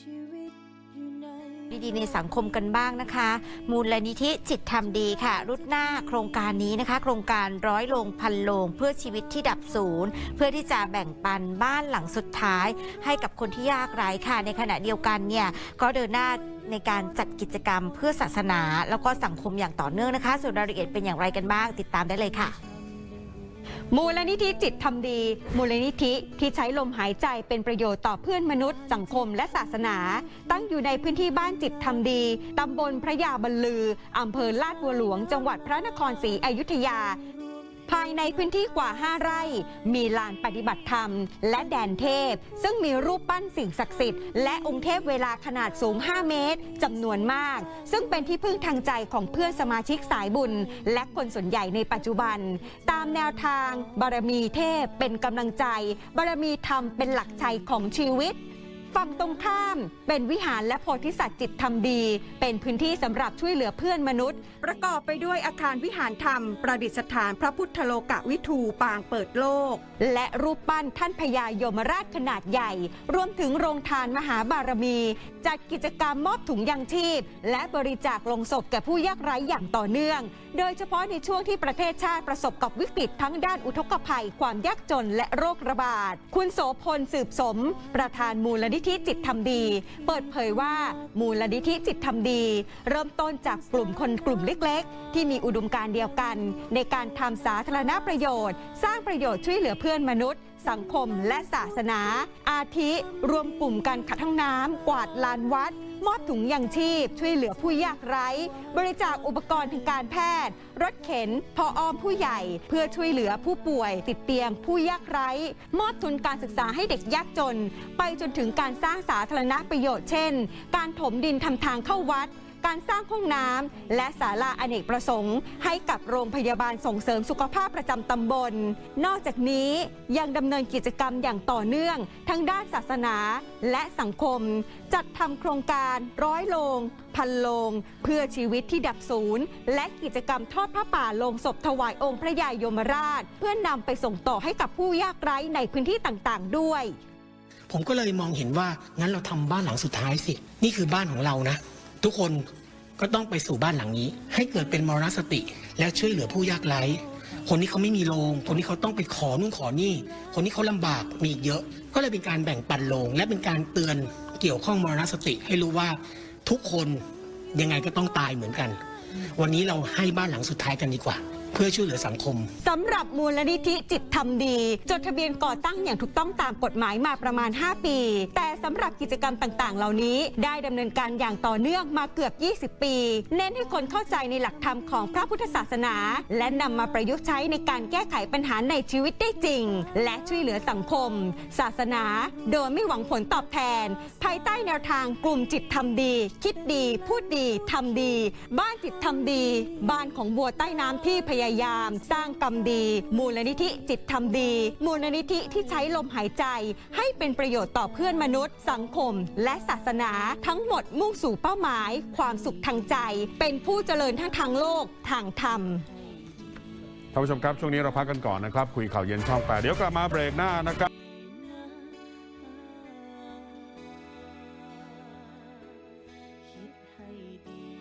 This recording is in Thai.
ชีวิตอยู่ในดีๆในสังคมกันบ้างนะคะ มูลนิธิจิตทำดีค่ะ รุดหน้าโครงการนี้นะคะ โครงการร้อยโลงพันโลง เพื่อชีวิตที่ดับศูนย์ เพื่อที่จะแบ่งปันบ้านหลังสุดท้าย ให้กับคนที่ยากไร้ค่ะ ในขณะเดียวกันเนี่ยก็เดินหน้าในการจัดกิจกรรมเพื่อศาสนา แล้วก็สังคมอย่างต่อเนื่องนะคะ ส่วนรายละเอียดเป็นอย่างไรกันบ้าง ติดตามได้เลยค่ะ มูลนิธิจิตทำดี มูลนิธิที่ใช้ลมหายใจเป็นประโยชน์ต่อเพื่อนมนุษย์ สังคมและศาสนา ตั้งอยู่ในพื้นที่บ้านจิตทำดี ตำบลพระยาบรรลือ อำเภอลาดบัวหลวง จังหวัดพระนครศรีอยุธยาายในพื้นที่กว่า 5 ไร่ มีลานปฏิบัติธรรม และแดนเทพ ซึ่งมีรูปปั้นสิ่งศักดิ์สิทธิ์และองค์เทพเวลาขนาดสูง 5 เมตรจำนวนมาก ซึ่งเป็นที่พึ่งทางใจของเพื่อนสมาชิกสายบุญ และคนส่วนใหญ่ในปัจจุบัน ตามแนวทางบารมีเทพเป็นกำลังใจ บารมีธรรมเป็นหลักชัยของชีวิต ฝั่งตรงข้าม เป็นวิหารและโพธิสัตว์จิตทำดี เป็นพื้นที่สำหรับช่วยเหลือเพื่อนมนุษย์ ประกอบไปด้วยอาคารวิหารธรรม ประดิษฐานพระพุทธโลกวิทูปางเปิดโลก และรูปปั้นท่านพญายมราชขนาดใหญ่ รวมถึงโรงทานมหาบารมี จัดกิจกรรมมอบถุงยังชีพ และบริจาคลงศพแก่ผู้ยากไร้อย่างต่อเนื่อง โดยเฉพาะในช่วงที่ประเทศชาติประสบกับวิกฤตทั้งด้านอุทกภัย ความยากจนและโรคระบาด คุณโสพลสืบสม ประธานมูลนิธิจิตทำดี เปิดเผยว่ามูลนิธิจิตทำดี เริ่มต้นจากกลุ่มคนกลุ่มเล็กๆ ที่มีอุดมการณ์เดียวกัน ในการทำสาธารณประโยชน์ สร้างประโยชน์ช่วยเหลือเพื่อนมนุษย์ สังคมและศาสนา อาทิรวมกลุ่มกันขัดห้องน้ำกวาดลานวัด มอบถุงยังชีพ ช่วยเหลือผู้ยากไร้ บริจาคอุปกรณ์ทางการแพทย์ รถเข็นพอออมผู้ใหญ่ เพื่อช่วยเหลือผู้ป่วย ติดเตียงผู้ยากไร้ มอบทุนการศึกษาให้เด็กยากจน ไปจนถึงการสร้างสาธารณประโยชน์เช่น การถมดินทำทางเข้าวัด การสร้างห้องน้ำและศาลาอเนกประสงค์ ให้กับโรงพยาบาลส่งเสริมสุขภาพประจำตำบล นอกจากนี้ยังดำเนินกิจกรรมอย่างต่อเนื่อง ทั้งด้านศาสนาและสังคม จัดทำโครงการร้อยโลง พันโลง เพื่อชีวิตที่ดับศูนย์ และกิจกรรมทอดพระป่าลงศพถวายองค์พระยายมราช เพื่อนำไปส่งต่อให้กับผู้ยากไร้ในพื้นที่ต่างๆ ด้วย ผมก็เลยมองเห็นว่างั้นเราทำบ้านหลังสุดท้ายสิ นี่คือบ้านของเรานะ ทุกคนก็ต้องไปสู่บ้านหลังนี้ ให้เกิดเป็นมรณสติ และช่วยเหลือผู้ยากไร้คนที่เขาไม่มีโรงคนที่เขาต้องไปขอนู่นขอนี่ คนที่เขาลำบากมีเยอะ ก็เลยเป็นการแบ่งปันโรงและเป็นการเตือนเกี่ยวข้องมรณสติ ให้รู้ว่าทุกคนยังไงก็ต้องตายเหมือนกัน วันนี้เราให้บ้านหลังสุดท้ายกันดีกว่า เพื่อช่วยเหลือสังคมสำหรับมูลนิธิจิตทำดี จดทะเบียนก่อตั้งอย่างถูกต้องตามกฎหมายมาประมาณ 5 ปี แต่สำหรับกิจกรรมต่างๆ เหล่านี้ได้ดำเนินการอย่างต่อเนื่องมาเกือบ 20 ปี เน้นให้คนเข้าใจในหลักธรรมของพระพุทธศาสนา และนำมาประยุกต์ใช้ในการแก้ไขปัญหาในชีวิตได้จริง และช่วยเหลือสังคม ศาสนา โดยไม่หวังผลตอบแทน ภายใต้แนวทางกลุ่มจิตทำดี คิดดี พูดดีทำดี บ้านจิตทำดี บ้านของบัวใต้น้ำที่พยาายายาม สร้างกรรมดี มูลนิธิจิตธรรมดี มูลนิธิที่ใช้ลมหายใจ ให้เป็นประโยชน์ต่อเพื่อนมนุษย์ สังคม และศาสนาทั้งหมดมุ่งสู่เป้าหมาย ความสุขทางใจ เป็นผู้เจริญทั้งทางโลกทางธรรมท่านผู้ชมครับ ช่วงนี้เราพักกันก่อนนะครับ คุยข่าวเย็นช่องแปดเดี๋ยวกลับมาเบรกหน้านะครับให้ดี